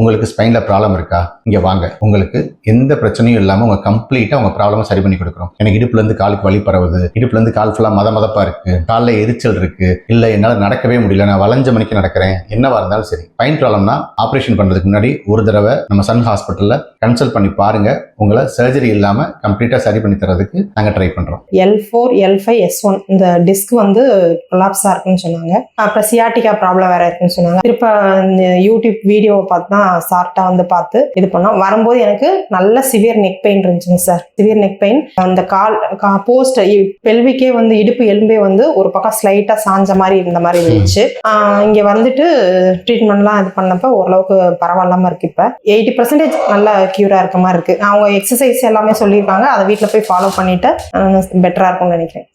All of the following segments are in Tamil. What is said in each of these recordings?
உங்களுக்கு ஸ்பைனில் ப்ராப்ளம் இருக்கா? இங்கே வாங்க. உங்களுக்கு எந்த பிரச்சனையும் இல்லாமல் உங்கள் கம்ப்ளீட்டாக உங்கள் ப்ராப்ளமாக சரி பண்ணி கொடுக்குறோம் எனக்கு இடுப்புலேருந்து காலுக்கு வழி பரவுது. இடுப்புலேருந்து கால் ஃபுல்லாக மத மதப்பாக இருக்கு. காலில் எரிச்சல் இருக்குது இல்லை என்னால் நடக்கவே முடியல. நான் வளைஞ்ச மணிக்கு நடக்கிறேன். என்னவாக இருந்தாலும் சரி. ஸ்பைன் ப்ராப்ளம்னா ஆப்ரேஷன் பண்ணுறதுக்கு முன்னாடி ஒரு தடவை நம்ம சன் ஹாஸ்பிட்டலில் கன்சல்ட் பண்ணி பாருங்கள் உங்களை சர்ஜரி இல்லாமல் கம்ப்ளீட்டாக சரி பண்ணி தரதுக்கு நாங்கள் ட்ரை பண்ணுறோம் L four L five S one இந்த டிஸ்க் வந்து கொலாப்ஸாக இருக்குன்னு சொன்னாங்க. அப்புறம் சியாட்டிக்கா ப்ராப்ளம் வேறு இருக்குன்னு சொன்னாங்க. திருப்ப இந்த யூடியூப் வீடியோவை பார்த்தா சார்ட்டா வந்து பார்த்து இது பண்ணோம். வரும்போது எனக்கு நல்ல சிவியர் நெக் பெயின் இருந்துச்சுங்க சார் சிவியர் நெக் பெயின் அந்த கால் போஸ்ட் பெல்விக்கே வந்து இடுப்பு எலும்பே வந்து ஒரு பக்கம் ஸ்லைட்டா சாஞ்ச மாதிரி இருந்த மாதிரி இருந்துச்சு. இங்க வந்துட்டு ட்ரீட்மெண்ட்லாம் இது பண்ணப்ப ஓரளவுக்கு பரவாயில்லாம இருக்கு இப்ப. எயிட்டி பர்சன்டேஜ் நல்ல கியூரா இருக்க மாதிரி இருக்கு. அவங்க எக்ஸசைஸ் எல்லாமே சொல்லியிருக்காங்க. அதை வீட்டில் போய் ஃபாலோ பண்ணிட்டு பெட்டரா இருக்கும்னு நினைக்கிறேன்.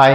ஹாய்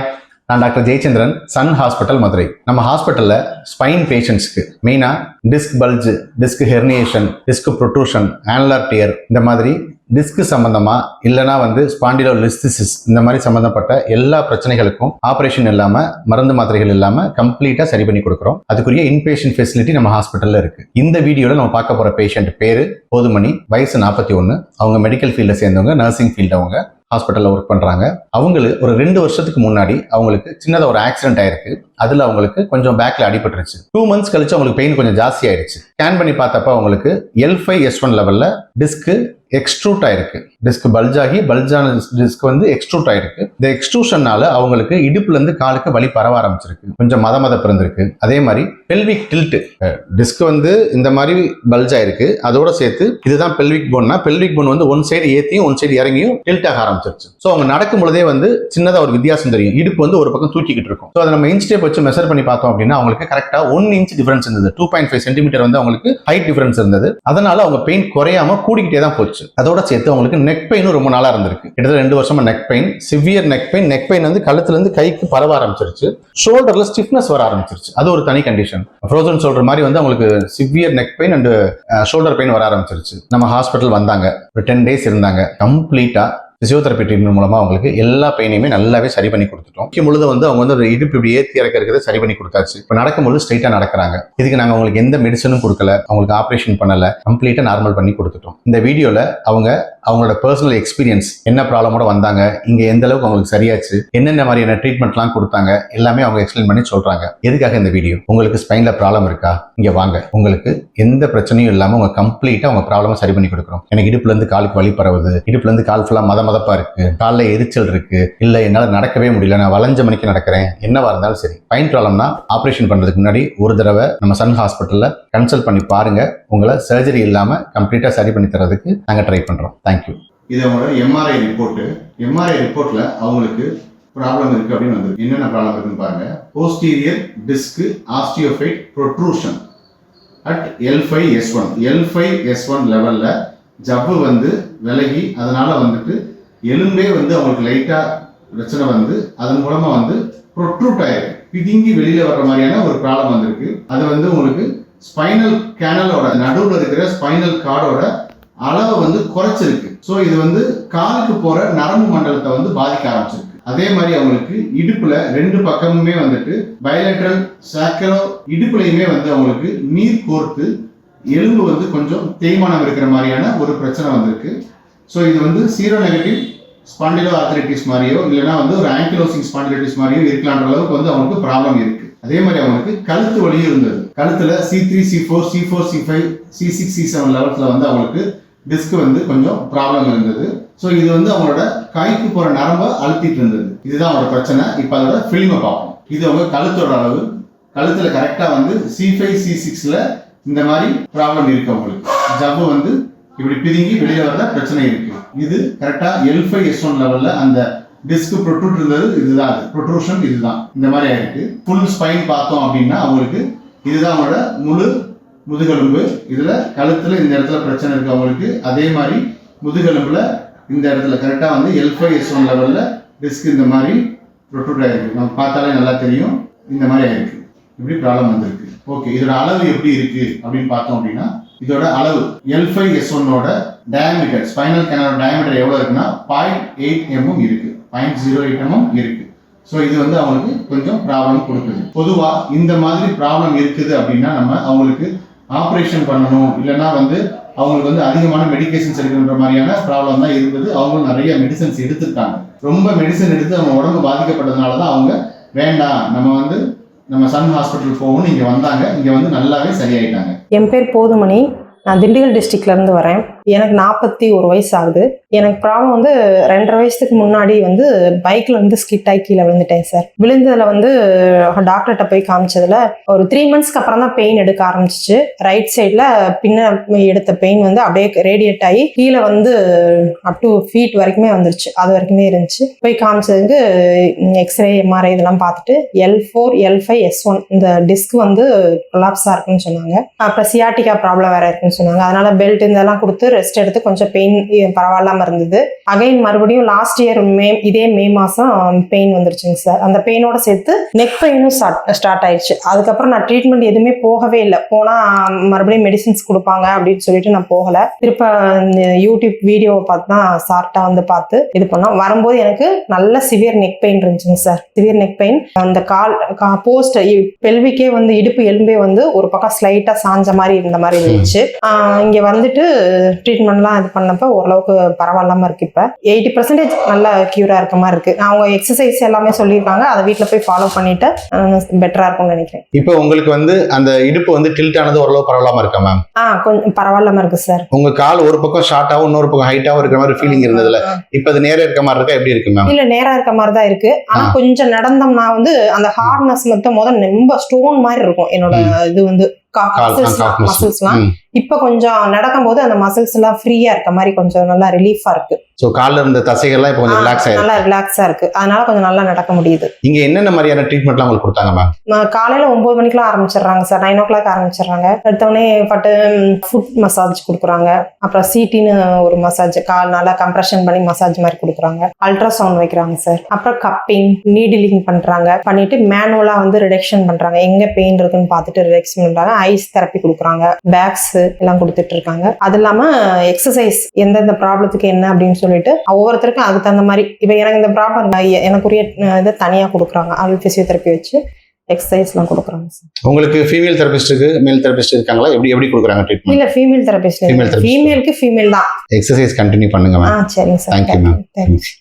நான் doctor Jayachandran Sun hospital Madurai. நம்ம ஹாஸ்பிட்டலில் ஸ்பைன் பேஷண்ட்ஸ்க்கு மெயினாக disc bulge disc herniation disc protrusion annular tear இந்த மாதிரி டிஸ்க் சம்பந்தமா இல்லைனா வந்து ஸ்பாண்டிலோ லிஸ்திசிஸ் இந்த மாதிரி சம்பந்தப்பட்ட எல்லா பிரச்சனைகளுக்கும் ஆப்ரேஷன் இல்லாமல் மருந்து மாத்திரைகள் இல்லாமல் கம்ப்ளீட்டாக சரி பண்ணி கொடுக்குறோம். அதுக்குரிய இன்பேஷன் ஃபெசிலிட்டி நம்ம ஹாஸ்பிட்டலில் இருக்கு. இந்த வீடியோவில் நம்ம பார்க்க போகிற பேஷண்ட் பேர் போதுமணி வயசு நாற்பத்தி ஒன்று அவங்க மெடிக்கல் ஃபீல்டில் சேர்ந்தவங்க நர்சிங் ஃபீல்டு அவங்க. ஹாஸ்பிட்டலில் ஒர்க் பண்ணுறாங்க அவங்களுக்கு ஒரு ரெண்டு வருஷத்துக்கு முன்னாடி அவங்களுக்கு சின்னதாக ஒரு ஆக்சிடென்ட் ஆயிருக்கு. அதில் அவங்களுக்கு கொஞ்சம் பேக்கில் அடிபட்டுருச்சு. டூ மந்த்ஸ் கழிச்சு அவங்களுக்கு பெயின் கொஞ்சம் ஜாஸ்தி ஆயிடுச்சு. ஸ்கேன் பண்ணி பார்த்தப்ப அவங்களுக்கு எல் ஃபைவ் எஸ் ஒன் லெவலில் டிஸ்க்கு எக்ஸ்ட்ரூட் ஆயிருக்கு. டிஸ்க் பல்ஜ் ஆகி பல்ஜான டிஸ்க் வந்து எக்ஸ்ட்ரூட் ஆயிருக்கு. இந்த எக்ஸ்ட்ரூஷனால அவங்களுக்கு இடுப்புல இருந்து காலுக்கு வலி பரவ ஆரம்பிச்சிருக்கு. கொஞ்சம் மத மத பிறந்திருக்கு. அதே மாதிரி பெல்விக் டில்ட் டிஸ்க் வந்து இந்த மாதிரி பல்ஜ் ஆயிருக்கு. அதோட சேர்த்து இதுதான் பெல்விக் போன்னா பெல்விக் போன் வந்து ஒன் சைடு ஏத்தியும் ஒன் சைடு இறங்கியும் டில்ட் ஆக ஆரம்பிச்சிருச்சு. ஸோ அவங்க நடக்கும் பொழுதே வந்து சின்னதாக ஒரு வித்தியாசம் தெரியும். இடுப்பு வந்து ஒரு பக்கம் தூக்கிக்கிட்டு இருக்கும். ஸோ அதை நம்ம இன்ச் டேப் வச்சு மெஷர் பண்ணி பார்த்தோம் அப்படின்னா அவங்களுக்கு கரெக்டாக ஒன் இன்ச் டிஃபரன்ஸ் இருந்தது. டூ பாயிண்ட் ஃபைவ் சென்டிமீட்டர் வந்து அவங்களுக்கு ஹைட் டிஃபரன்ஸ் இருந்தது. அதனால அவங்க பெயின் குறையாம கூடிக்கிட்டே தான் போச்சு. அதோட சேர்த்து அவங்களுக்கு நெக் பெயினும் ரொம்ப நாளா இருந்திருக்கு. கிட்டத்தட்ட ரெண்டு வருஷமா neck pain severe neck pain neck pain வந்து கழுத்துல இருந்து கைக்கு பரவ ஆரம்பிச்சிருச்சு. ஷோல்டர்ல ஸ்டிஃப்னஸ் வர ஆரம்பிச்சிருச்சு. அது ஒரு தனி கண்டிஷன் ஃப்ரோசன் சொல்ற மாதிரி வந்து அவங்களுக்கு severe neck pain and shoulder pain வர ஆரம்பிச்சிருச்சு. நம்ம ஹாஸ்பிட்டல் வந்தாங்க. ஒரு டென் டேஸ் இருந்தாங்க. கம்ப்ளீட்டா பிசியோதெரப்பி ட்ரீட்மெண்ட் மூலமாக அவங்களுக்கு எல்லா பெயினையுமே நல்லாவே சரி பண்ணி கொடுத்துட்டோம். முக்கியம் பொழுது வந்து அவங்க வந்து ஒரு இடுப்பு இப்படி ஏற்றி இறக்க இருக்கிறத சரி பண்ணி கொடுத்தாச்சு. இப்போ நடக்கும்போது ஸ்ட்ரைட்டாக நடக்கிறாங்க. இதுக்கு நாங்கள் அவங்களுக்கு எந்த மெடிசனும் கொடுக்கல. அவங்களுக்கு ஆப்ரேஷன் பண்ணலை. கம்ப்ளீட்டாக நார்மல் பண்ணி கொடுத்துட்டோம். இந்த வீடியோவில் அவங்க அவங்களோட பர்சனல் எக்ஸ்பீரியன்ஸ் என்ன ப்ராப்ளமோட வந்தாங்க இங்க எந்த அளவுக்கு அவங்களுக்கு சரியாச்சு என்னென்ன மாதிரியான ட்ரீட்மெண்ட்லாம் கொடுத்தாங்க எல்லாமே அவங்க எக்ஸ்பிளைன் பண்ணி சொல்றாங்க. எதுக்காக இந்த வீடியோ உங்களுக்கு ஸ்பைனில் ப்ராப்ளம் இருக்கா? இங்க வாங்க. உங்களுக்கு எந்த பிரச்சனையும் இல்லாம உங்க கம்ப்ளீட்டா உங்க ப்ராப்ளம் சரி பண்ணி கொடுக்குறோம் எனக்கு இடுப்புல இருந்து காலுக்கு வழி பரவுது இடுப்புல இருந்து கால் ஃபுல்லா மத மதப்பா இருக்கு காலில் எரிச்சல் இருக்கு இல்ல என்னால நடக்கவே முடியல நான் வளைஞ்ச மணிக்கு நடக்கிறேன் என்னவா இருந்தாலும் சரி. ஸ்பைன் ப்ராப்ளம்னா ஆப்ரேஷன் பண்றதுக்கு முன்னாடி ஒரு தடவை நம்ம சன் ஹாஸ்பிட்டல்ல கன்சல்ட் பண்ணி பாருங்க. உங்களை சர்ஜரி இல்லாம கம்ப்ளீட்டா சரி பண்ணி தரதுக்கு நாங்க ட்ரை பண்றோம். தேங்க்யூ இது அவங்களோட எம்ஆர்ஐ ரிப்போர்ட்டு எம்ஆர்ஐ ரிப்போர்ட்ல அவங்களுக்கு ப்ராப்ளம் இருக்கு அப்படின்னு வந்து என்னென்ன ப்ராப்ளம் இருக்குன்னு பாருங்க. Posterior disc osteophyte protrusion at L five S one L five S one லெவலில் ஜவ்வு வந்து விலகி அதனால வந்துட்டு எலும்பே வந்து அவங்களுக்கு லைட்டாக பிரச்சனை வந்து அதன் மூலமாக வந்து ப்ரொட்ரூட் ஆயிருக்கு. பிதுங்கி வெளியில வர்ற மாதிரியான ஒரு ப்ராப்ளம் வந்திருக்கு. அது வந்து உங்களுக்கு ஸ்பைனல் கேனலோட நடுவில் இருக்கிற ஸ்பைனல் கார்டோட அளவை வந்து குறைச்சிருக்கு. ஸோ இது வந்து காலுக்கு போற நரம்பு மண்டலத்தை வந்து பாதிக்க ஆரம்பிச்சிருக்கு. அதே மாதிரி அவங்களுக்கு இடுப்புல ரெண்டு பக்கமுமே வந்துட்டு பயலட்ரல் சாக்கரோ இடுப்புலையுமே வந்து அவங்களுக்கு நீர் கோர்த்து எலும்பு வந்து கொஞ்சம் தேய்மானம் இருக்கிற மாதிரியான ஒரு பிரச்சனை வந்திருக்கு. ஸோ இது வந்து சீரோ நெகட்டிவ் ஸ்பாண்டிலோ ஆர்த்தரைட்டிஸ் மாதிரியோ இல்லைனா வந்து ஒரு ஆங்கிலோசிங் ஸ்பாண்டிலைட்டிஸ் மாதிரியோ இருக்கலான்ற அளவுக்கு வந்து அவங்களுக்கு ப்ராப்ளம் இருக்கு. அதே மாதிரி அவங்களுக்கு கழுத்து வலியும் இருந்தது. கழுத்துல C three C four C four C five C six C seven லெவல்ஸ்ல வந்து அவங்களுக்கு டிஸ்க் வந்து கொஞ்சம் ப்ராப்ளம் இருந்தது. ஸோ இது வந்து அவங்களோட கைக்கு போகிற நரம்பை அழுத்திட்டு இருந்தது. இதுதான் அவங்களோட பிரச்சனை. இப்போ அதோட ஃபிலிமை பார்ப்போம். இது அவங்க கழுத்தோட அளவு. கழுத்தில் கரெக்டாக வந்து சி ஃபைவ் சி சிக்ஸில் இந்த மாதிரி ப்ராப்ளம் இருக்கு அவங்களுக்கு. ஜவ்வு வந்து இப்படி பிதுங்கி வெளியே வர பிரச்சனை இருக்கு. இது கரெக்டாக எல் ஃபைவ் எஸ் ஒன் லெவலில் அந்த டிஸ்க் ப்ரொட்ரூட் இருந்தது. இதுதான் அது. ப்ரொட்ரூஷன் இதுதான். இந்த மாதிரி ஆயிருக்கு. ஃபுல் ஸ்பைன் பார்த்தோம் அப்படின்னா அவங்களுக்கு இதுதான் அவங்களோட முழு முதுகெலும்பு இதில் கழுத்தில் இந்த இடத்துல பிரச்சனை இருக்குது அவங்களுக்கு. அதே மாதிரி முதுகெலும்பில் இந்த இடத்துல கரெக்டாக வந்து எல் ஃபைவ் எஸ் ஒன் லெவலில் டிஸ்க் இந்த மாதிரி ப்ரொட்ரூட் ஆகிருக்கு நம்ம பார்த்தாலே நல்லா தெரியும். இந்த மாதிரி ஆகிருக்கு இப்படி ப்ராப்ளம் வந்திருக்கு. ஓகே இதோட அளவு எப்படி இருக்குது அப்படின்னு பார்த்தோம் அப்படின்னா இதோட அளவு எல் ஃபைவ் எஸ் ஒன்னோட டயமீட்டர் ஸ்பைனல் கேனோட டயமீட்டர் எவ்வளோ இருக்குன்னா பாயிண்ட் எயிட் எம்எம் இருக்குது பாயிண்ட் ஜீரோ எயிட் எம்எம் இருக்குது ஸோ இது வந்து அவங்களுக்கு கொஞ்சம் ப்ராப்ளம் கொடுக்குது. பொதுவாக இந்த மாதிரி ப்ராப்ளம் இருக்குது அப்படின்னா நம்ம அவங்களுக்கு ஆப்ரேஷன் பண்ணணும் இல்லைன்னா வந்து அவங்களுக்கு வந்து அதிகமான மெடிகேஷன்ஸ் எடுக்கின்ற மாதிரியான ப்ராப்ளம் தான் இருந்தது அவங்களும் நிறைய மெடிசன்ஸ் எடுத்துட்டாங்க ரொம்ப மெடிசன் எடுத்து அவங்க உடம்பு பாதிக்கப்பட்டதுனால தான் அவங்க வேண்டாம் நம்ம வந்து நம்ம சன் ஹாஸ்பிட்டல் போகணும்னு இங்கே வந்தாங்க. இங்கே வந்து நல்லாவே சரியாயிட்டாங்க. என் பேர் போதுமணி. நான் திண்டுக்கல் டிஸ்ட்ரிக்ட்லேருந்து வரேன். எனக்கு நாற்பத்தி ஒரு வயசு ஆகுது எனக்கு ப்ராப்ளம் வந்து ரெண்டரை வயசுக்கு முன்னாடி வந்து பைக்ல வந்து ஸ்கிட் ஆகி கீழே விழுந்துட்டேன் சார் விழுந்ததுல வந்து டாக்டர்கிட்ட போய் காமிச்சதுல ஒரு த்ரீ மந்த்ஸ்க்கு அப்புறம் தான் பெயின் எடுக்க ஆரம்பிச்சிச்சு. ரைட் சைடில் பின்ன எடுத்த பெயின் வந்து அப்படியே ரேடியேட் ஆகி கீழே வந்து அப் டு ஃபீட் வரைக்குமே வந்துருச்சு. அது வரைக்குமே இருந்துச்சு. போய் காமிச்சதுக்கு எக்ஸ்ரே எம்ஆர்ஐ இதெல்லாம் பார்த்துட்டு L four L five S one இந்த டிஸ்க் வந்து கொலாப்ஸா இருக்குன்னு சொன்னாங்க. அப்புறம் சியாட்டிக்கா ப்ராப்ளம் வேற இருக்குன்னு சொன்னாங்க. அதனால பெல்ட் இதெல்லாம் கொடுத்து ரெஸ்ட் எடுத்து கொஞ்சம் பெயின் பரவாயில்லாம இருந்தது. அகைன் மறுபடியும் லாஸ்ட் இயர் மே இதே மே மாசம் um, பெயின் வந்துருச்சுங்க சார் அந்த பெயினோட சேர்த்து நெக் பெயினும் ஸ்டார்ட் ஸ்டார்ட் ஆயிடுச்சு. அதுக்கப்புறம் நான் ட்ரீட்மெண்ட் எதுவுமே போகவே இல்லை. போனா மறுபடியும் மெடிசின்ஸ் கொடுப்பாங்க அப்படின்னு சொல்லிட்டு நான் போகல. திருப்ப இந்த யூடியூப் வீடியோவை பார்த்து தான் சார்ட்டாக வந்து பார்த்து இது பண்ணோம். வரும்போது எனக்கு நல்ல சிவியர் நெக் பெயின் இருந்துச்சுங்க சார் சிவியர் நெக் பெயின் அந்த கால் போஸ்ட் பெல்விக்கே வந்து இடுப்பு எலும்பே வந்து ஒரு பக்கம் ஸ்லைட்டா சாஞ்ச மாதிரி இருந்த மாதிரி இருந்துச்சு. இங்கே இங்க வந்துட்டு ட்ரீட்மெண்ட்லாம் இது பண்ணப்ப ஓரளவுக்கு பரவாயில்லாம இருக்கு இப்ப. எயிட்டி பர்சன்டேஜ் நல்ல கியூரா இருக்க மாதிரி இருக்கு. அவங்க எக்ஸசைஸ் எல்லாமே சொல்லியிருக்காங்க. அதை வீட்டில் போய் ஃபாலோ பண்ணிட்டு பெட்டரா இருக்கும்னு நினைக்கிறேன். இப்போ உங்களுக்கு வந்து அந்த இடுப்பு வந்து டில்ட் ஆனது ஓரளவு பரவாயில்லாம இருக்கா மேம் ஆ கொஞ்சம் பரவாயில்லாம இருக்கு சார் உங்க கால் ஒரு பக்கம் ஷார்ட்டாவும் இன்னொரு பக்கம் ஹைட்டாவும் இருக்கிற மாதிரி ஃபீலிங் இருந்ததுல. இப்போ அது நேரா இருக்க மாதிரி இருக்கா? எப்படி இருக்கு மேம் இல்ல நேரா இருக்க மாதிரி தான் இருக்கு. ஆனா. கொஞ்சம் நடந்தோம்னா வந்து அந்த ஹார்ட்னஸ் மட்டும் முதல்ல ரொம்ப ஸ்டோன் மாதிரி இருக்கும். என்னோட இது வந்து மசில்ஸ்லாம் இப்ப கொஞ்சம் நடக்கும்போது அந்த மசில்ஸ் எல்லாம் ஃப்ரீயா இருக்க மாதிரி கொஞ்சம் நல்லா ரிலீஃபா இருக்கு. ஸோ காலில் இருந்த தசைகள்லாம் இப்போ கொஞ்சம் ரிலாக்ஸ் ஆயிருக்கு. நல்லா ரிலாக்ஸா இருக்கு. அதனால கொஞ்சம் நல்லா நடக்க முடியுது. இங்க என்னென்ன மாதிரியான ட்ரீட்மெண்ட்லாம் உங்களுக்கு கொடுத்தாங்க மேம் காலையில ஒன்பது மணிக்கெல்லாம் ஆரம்பிச்சிடுறாங்க சார் நைன் ஓ கிளாக் ஆரம்பிச்சிடுறாங்க. எடுத்தவொடனே பட்டு ஃபுட் மசாஜ் கொடுக்குறாங்க. அப்புறம் சீட்டின்னு ஒரு மசாஜ் கால் நல்லா கம்ப்ரெஷன் பண்ணி மசாஜ் மாதிரி கொடுக்குறாங்க. அல்ட்ராசவுண்ட் வைக்கிறாங்க சார் அப்புறம் கப்பிங் நீடிலிங் பண்றாங்க. பண்ணிட்டு மேனுவலா வந்து ரிடக்ஷன் பண்றாங்க. எங்க பெயின் இருக்குன்னு பார்த்துட்டு ரிடக்ஷன் பண்றாங்க ஐஸ் தெரப்பி கொடுக்குறாங்க. பேக்ஸ் எல்லாம் கொடுத்துட்டு இருக்காங்க. அது இல்லாம எக்ஸசைஸ் எந்தெந்த ப்ராப்ளத்துக்கு என்ன அப்படின்னு சொல்லிட்டு ஒவ்வொருத்தருக்கும் அதுக்கு தகுந்த மாதிரி இப்போ எனக்கு இந்த ப்ராப்ளம் எனக்குரிய இதை தனியாக கொடுக்குறாங்க. அது பிசியோதெரப்பி வச்சு எக்ஸசைஸ்லாம் கொடுக்குறாங்க சார். உங்களுக்கு ஃபீமேல் தெரபிஸ்ட் இருக்கு மேல் தெரபிஸ்ட் இருக்காங்களா? எப்படி எப்படி கொடுக்குறாங்க ட்ரீட்மெண்ட் இல்ல ஃபீமேல் தெரபிஸ்ட் therapist. ஃபீமேலுக்கு ஃபீமேல் தான். எக்ஸசைஸ் கண்டினியூ பண்ணுங்க ஆ மேம் சரிங்க சார். You, ma'am. தேங்க்ஸ்